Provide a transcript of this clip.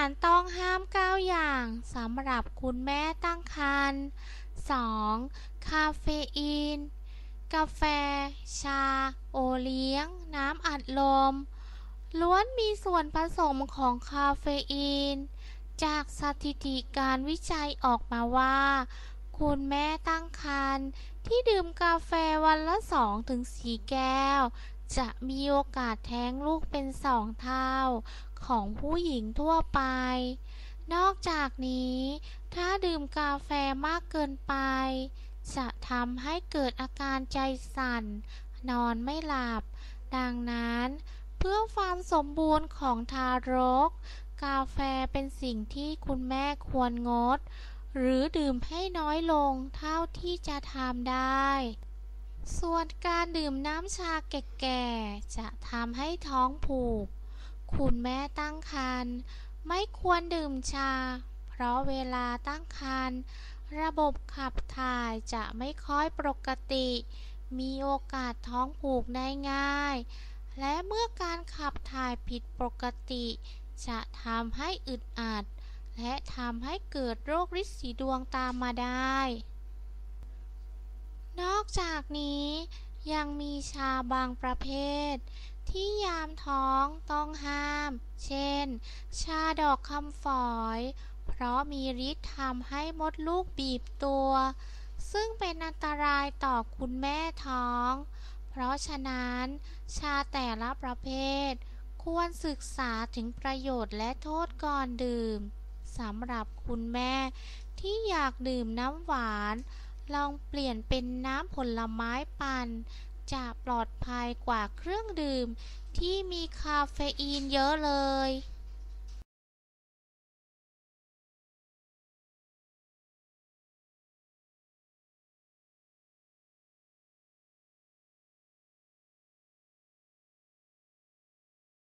ารต้องห้าม 9 อย่างสำหรับคุณแม่ตั้งครรภ์ 2. คาเฟอีน กาแฟ ชา โอเลี้ยง น้ำอัดลม ล้วนมีส่วนผสมของคาเฟอีน จากสถิติการวิจัยออกมาว่า คุณแม่ตั้งครรภ์ที่ดื่มกาแฟวันละ 2-4 แก้ว จะมีโอกาสแท้งลูกเป็นสองเท่าของผู้หญิงทั่วไป นอกจากนี้ ถ้าดื่มกาแฟมากเกินไป จะทำให้เกิดอาการใจสั่น นอนไม่หลับ ดังนั้น เพื่อความสมบูรณ์ของทารก กาแฟเป็นสิ่งที่คุณแม่ควรงด หรือดื่มให้น้อยลงเท่าที่จะทำได้ ส่วนการดื่มน้ำชาแก่ๆ จะทำให้ท้องผูก คุณแม่ตั้งครรภ์ไม่ควรดื่มชา เพราะเวลาตั้งครรภ์ระบบขับถ่ายจะไม่ค่อยปกติ มีโอกาสท้องผูกได้ง่าย และเมื่อการขับถ่ายผิดปกติ จะทำให้อึดอัด และทำให้เกิดโรคริดสีดวงตามมาได้ นอกจากนี้ยังมีชาบางประเภท ที่ยามท้องต้องห้าม เช่น ชาดอกคำฝอย เพราะมีฤทธิ์ทำให้มดลูกบีบตัว ซึ่งเป็นอันตรายต่อคุณแม่ท้อง เพราะฉะนั้น ชาแต่ละประเภท ควรศึกษาถึงประโยชน์และโทษก่อนดื่มสำหรับคุณแม่ที่อยากดื่มน้ำหวาน ลองเปลี่ยนเป็นน้ำผลไม้ปั่นจะปลอดภัยกว่าเครื่องดื่มที่มีคาเฟอีนเยอะเลย